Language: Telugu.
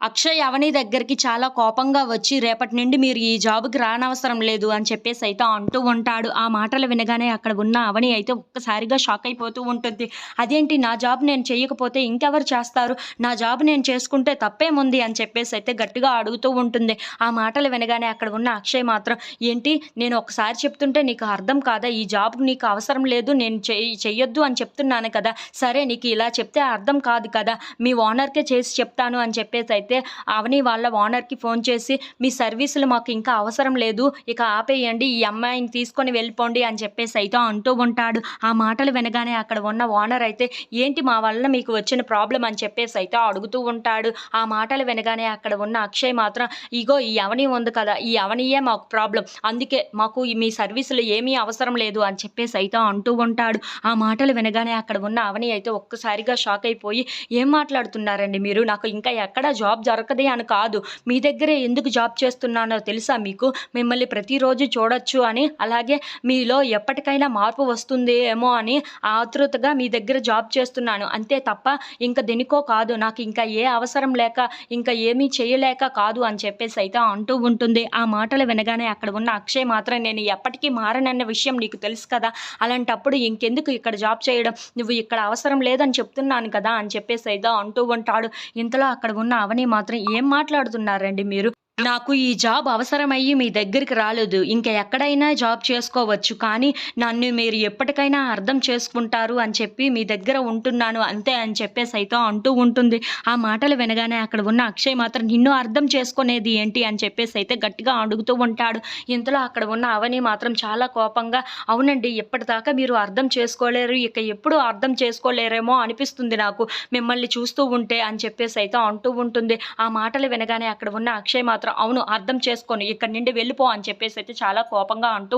అక్షయ్ అవని దగ్గరికి చాలా కోపంగా వచ్చి రేపటి నుండి మీరు ఈ జాబ్కి రానవసరం లేదు అని చెప్పేసి అయితే అంటూ ఉంటాడు. ఆ మాటలు వినగానే అక్కడ ఉన్న అవని అయితే ఒక్కసారిగా షాక్ అయిపోతూ ఉంటుంది. అదేంటి? నా జాబ్ నేను చేయకపోతే ఇంకెవరు చేస్తారు? నా జాబ్ నేను చేసుకుంటే తప్పేముంది? అని చెప్పేసి అయితే గట్టిగా అడుగుతూ ఉంటుంది. ఆ మాటలు వినగానే అక్కడ ఉన్న అక్షయ్ మాత్రం ఏంటి? నేను ఒకసారి చెప్తుంటే నీకు అర్థం కాదా? ఈ జాబ్ నీకు అవసరం లేదు నేను చెయ్యి చెయ్యొద్దు అని చెప్తున్నాను కదా. సరే నీకు ఇలా చెప్తే అర్థం కాదు కదా. మీ ఓనర్కే చేసి చెప్తాను అని చెప్పేసి అయితే అయితే అవని వాళ్ళ ఓనర్కి ఫోన్ చేసి మీ సర్వీసులు మాకు ఇంకా అవసరం లేదు ఇక ఆపేయండి ఈ అమ్మాయిని తీసుకొని వెళ్ళిపోండి అని చెప్పేసి అయితే అంటూ ఉంటాడు. ఆ మాటలు వినగానే అక్కడ ఉన్న ఓనర్ అయితే ఏంటి మా వల్ల మీకు వచ్చిన ప్రాబ్లం అని చెప్పేసి అయితే అడుగుతూ ఉంటాడు. ఆ మాటలు వినగానే అక్కడ ఉన్న అక్షయ్ మాత్రం ఇగో ఈ అవని ఉంది కదా ఈ అవనియే మాకు ప్రాబ్లం అందుకే మాకు మీ సర్వీసులు ఏమీ అవసరం లేదు అని చెప్పేసి అయితే అంటూ ఉంటాడు. ఆ మాటలు వినగానే అక్కడ ఉన్న అవని అయితే ఒక్కసారిగా షాక్ అయిపోయి ఏం మాట్లాడుతున్నారండి మీరు? నాకు ఇంకా ఎక్కడ జాబ్ జాబ్ దొరకదే అని కాదు. మీ దగ్గరే ఎందుకు జాబ్ చేస్తున్నానో తెలుసా మీకు? మిమ్మల్ని ప్రతిరోజు చూడొచ్చు అని అలాగే మీలో ఎప్పటికైనా మార్పు వస్తుంది ఏమో అని ఆతృతగా మీ దగ్గర జాబ్ చేస్తున్నాను. అంతే తప్ప ఇంకా దేనికో కాదు. నాకు ఇంకా ఏ అవసరం లేక ఇంకా ఏమీ చేయలేక కాదు అని చెప్పేసి అయితే అంటూ ఉంటుంది. ఆ మాటలు వినగానే అక్కడ ఉన్న అక్షయ్ మాత్రం నేను ఎప్పటికీ మారనన్న విషయం నీకు తెలుసు కదా. అలాంటప్పుడు ఇంకెందుకు ఇక్కడ జాబ్ చేయడం? నువ్వు ఇక్కడ అవసరం లేదని చెప్తున్నాను కదా అని చెప్పేసి అయితే అంటూ ఉంటాడు. ఇంతలో అక్కడ ఉన్న అవని మాత్రం ఏం మాట్లాడుతున్నారండి మీరు? నాకు ఈ జాబ్ అవసరమయ్యి మీ దగ్గరికి రాలేదు. ఇంకా ఎక్కడైనా జాబ్ చేసుకోవచ్చు. కానీ నన్ను మీరు ఎప్పటికైనా అర్థం చేసుకుంటారు అని చెప్పి మీ దగ్గర ఉంటున్నాను. అంతే అని చెప్పేసి అయితే అంటూ ఉంటుంది. ఆ మాటలు వినగానే అక్కడ ఉన్న అక్షయ్ మాత్రం నిన్ను అర్థం చేసుకునేది ఏంటి అని చెప్పేసి అయితే గట్టిగా అడుగుతూ ఉంటాడు. ఇంతలో అక్కడ ఉన్న అవని మాత్రం చాలా కోపంగా అవునండి ఎప్పటిదాకా మీరు అర్థం చేసుకోలేరు. ఇక ఎప్పుడు అర్థం చేసుకోలేరేమో అనిపిస్తుంది నాకు. మిమ్మల్ని చూస్తూ ఉంటే అని చెప్పేసి అయితే అంటూ ఉంటుంది. ఆ మాటలు వినగానే అక్కడ ఉన్న అక్షయ్ మాత్రం మాత్రం అవును అర్థం చేసుకొని ఇక్కడి నుండి వెళ్ళిపో అని చెప్పేసి అయితే చాలా కోపంగా అంటూ